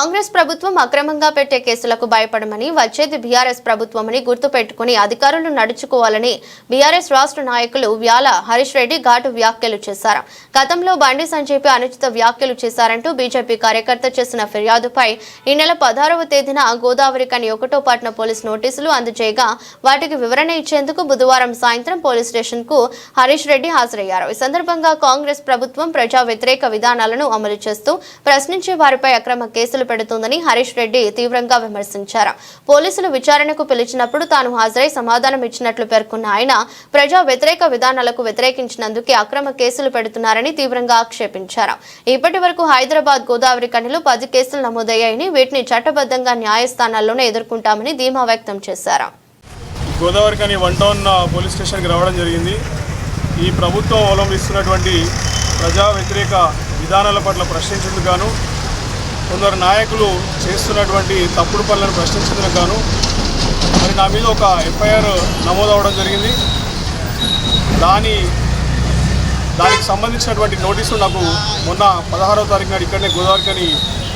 కాంగ్రెస్ ప్రభుత్వం అక్రమంగా పెట్టే కేసులకు భయపడమని వచ్చేది బీఆర్ఎస్ ప్రభుత్వమని గుర్తుపెట్టుకుని అధికారులు నడుచుకోవాలని బీఆర్ఎస్ రాష్ట్ర నాయకులు వ్యాల హరీష్ రెడ్డి ఘాటు వ్యాఖ్యలు చేశారు. గతంలో బండి సంజయ్పై అనుచిత వ్యాఖ్యలు చేశారంటూ బీజేపీ కార్యకర్త చేసిన ఫిర్యాదుపై ఈ నెల పదహారవ తేదీన గోదావరి కని ఒకటో పట్న పోలీస్ నోటీసులు అందజేయగా వాటికి వివరణ ఇచ్చేందుకు బుధవారం సాయంత్రం పోలీస్ స్టేషన్కు హరీష్ రెడ్డి హాజరయ్యారు. ఈ సందర్భంగా కాంగ్రెస్ ప్రభుత్వం ప్రజా వ్యతిరేక విధానాలను అమలు చేస్తూ ప్రశ్నించే వారిపై అక్రమ కేసులు పెడుతుందని హరీష్ రెడ్డి తీవ్రంగా విమర్శించారు. పోలీసులు విచారణకు పిలిచినప్పుడు తాను హాజరై సమాధానం ఇచ్చినట్లు పేర్కొన్న ఆయన ప్రజా వ్యతిరేక విధానాలకు వ్యతిరేకించినందుకే అక్రమ కేసులు పెడుతున్నారని తీవ్రంగా ఆక్షేపించారు. ఇప్పటి వరకు హైదరాబాద్ గోదావరి కనిలో పది కేసులు నమోదయ్యాయని వీటిని చట్టబద్ధంగా న్యాయస్థానాల్లోనే ఎదుర్కొంటామని ధీమా వ్యక్తం చేశారు. గోదావరి కానీ వన్ టౌన్ పోలీస్ స్టేషన్కి రావడం జరిగింది. ఈ ప్రభుత్వం అవలంబిస్తున్నటువంటి ప్రజా వ్యతిరేక విధానాల పట్ల ప్రశ్నించేందుకు గాను కొందరు నాయకులు చేస్తున్నటువంటి తప్పుడు పనులను ప్రశ్నించేందుకు గాను మరి నా మీద ఒక ఎఫ్ఐఆర్ అవ్వడం జరిగింది. దాని దానికి సంబంధించినటువంటి నోటీసు నాకు మొన్న పదహారవ తారీఖు నాడు ఇక్కడనే గోదావరికని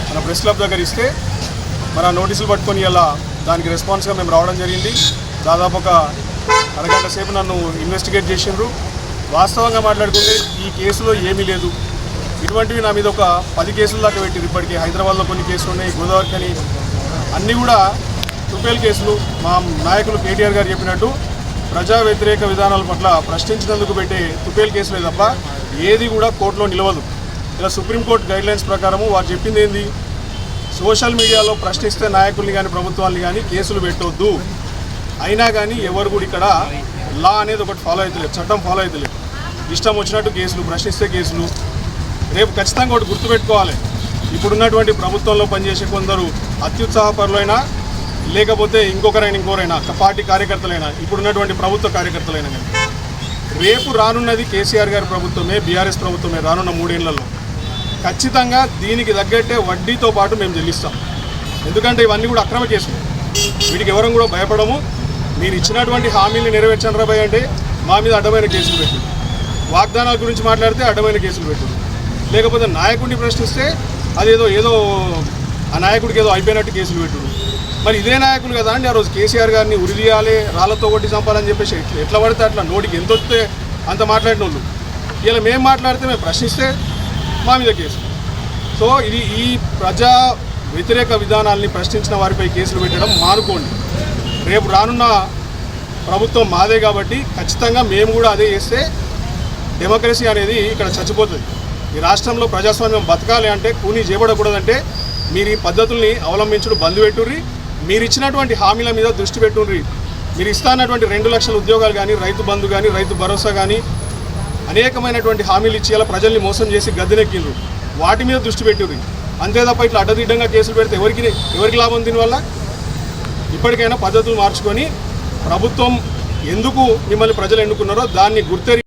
మన ప్రెస్ క్లబ్ దగ్గర ఇస్తే మరి ఆ నోటీసులు పట్టుకొని ఇలా దానికి రెస్పాన్స్గా మేము రావడం జరిగింది. దాదాపు ఒక అరగంట సేపు నన్ను ఇన్వెస్టిగేట్ చేసిండ్రు. వాస్తవంగా మాట్లాడుకుంటే ఈ కేసులో ఏమీ లేదు. ఇటువంటివి నా మీద ఒక పది కేసుల దాకా పెట్టిరు ఇప్పటికీ. హైదరాబాద్లో కొన్ని కేసులు ఉన్నాయి గోదావరికని అన్నీ కూడా టుపేల్ కేసులు. మా నాయకులు కేటీఆర్ గారు చెప్పినట్టు ప్రజా వ్యతిరేక విధానాల పట్ల ప్రశ్నించినందుకు పెట్టే తుపేల్ కేసులే తప్ప ఏది కూడా కోర్టులో నిలవదు. ఇలా సుప్రీంకోర్టు గైడ్లైన్స్ ప్రకారము వారు చెప్పింది ఏంది? సోషల్ మీడియాలో ప్రశ్నిస్తే నాయకుల్ని కానీ ప్రభుత్వాన్ని కానీ కేసులు పెట్టొద్దు. అయినా కానీ ఎవరు కూడా ఇక్కడ లా అనేది ఒకటి ఫాలో అవుతలేదు చట్టం ఫాలో అవుతలేదు ఇష్టం వచ్చినట్టు కేసులు ప్రశ్నిస్తే కేసులు రేపు ఖచ్చితంగా ఒకటి గుర్తుపెట్టుకోవాలి. ఇప్పుడున్నటువంటి ప్రభుత్వంలో పనిచేసే కొందరు అత్యుత్సాహపరులైనా లేకపోతే ఇంకొకరైనా ఇంకోరైనా పార్టీ కార్యకర్తలైనా ఇప్పుడున్నటువంటి ప్రభుత్వ కార్యకర్తలైనా కానీ. రేపు రానున్నది కేసీఆర్ గారి ప్రభుత్వమే బీఆర్ఎస్ ప్రభుత్వమే రానున్న మూడేళ్ళలో. ఖచ్చితంగా దీనికి తగ్గట్టే వడ్డీతో పాటు మేము చెల్లిస్తాం. ఎందుకంటే ఇవన్నీ కూడా అక్రమ కేసులు. వీటికి ఎవరం కూడా భయపడము. మీరు ఇచ్చినటువంటి హామీలు నెరవేర్చండి రాబాయ్ అంటే మా మీద అడ్డమైన కేసులు పెట్టు వాగ్దానాల గురించి మాట్లాడితే అడ్డమైన కేసులు పెట్టు లేకపోతే నాయకుడిని ప్రశ్నిస్తే అదేదో ఏదో ఆ నాయకుడికి ఏదో అయిపోయినట్టు కేసులు పెట్టుడు. మరి ఇదే నాయకులు కదా అండి ఆ రోజు కేసీఆర్ గారిని ఉరిదీయాలి రాళ్ళతో కొట్టి చంపాలని చెప్పేసి ఎట్లా- ఎట్లా పడితే అట్లా నోటికి ఎంత వస్తే అంత మాట్లాడిన వాళ్ళు. ఇలా మేము మాట్లాడితే మేము ప్రశ్నిస్తే మా మీద కేసు. సో ఇది ఈ ప్రజా వ్యతిరేక విధానాల్ని ప్రశ్నించిన వారిపై కేసులు పెట్టడం మానుకోండి. రేపు రానున్న ప్రభుత్వం మాదే కాబట్టి ఖచ్చితంగా మేము కూడా అదే చేస్తే డెమోక్రసీ అనేది ఇక్కడ చచ్చిపోతుంది. ఈ రాష్ట్రంలో ప్రజాస్వామ్యం బతకాలి అంటే కూనీ చేయబడకూడదంటే మీరు ఈ పద్ధతుల్ని అవలంబించడం బంద్ పెట్టుర్రి మీరు ఇచ్చినటువంటి హామీల మీద దృష్టి పెట్టుండ్రి మీరు ఇస్తానటువంటి రెండు లక్షల ఉద్యోగాలు కానీ రైతు బంధు కానీ రైతు భరోసా కానీ అనేకమైనటువంటి హామీలు ఇచ్చి ఇలా ప్రజల్ని మోసం చేసి గద్దెనెక్కిండ్రు. వాటి మీద దృష్టి పెట్టుర్రి. అంతే తప్ప ఇట్లా అడ్డదిడ్డంగా కేసులు పెడితే ఎవరికి ఎవరికి లాభం దీనివల్ల ఇప్పటికైనా పద్ధతులు మార్చుకొని ప్రభుత్వం ఎందుకు మిమ్మల్ని ప్రజలు ఎన్నుకున్నారో దాన్ని గుర్తెరి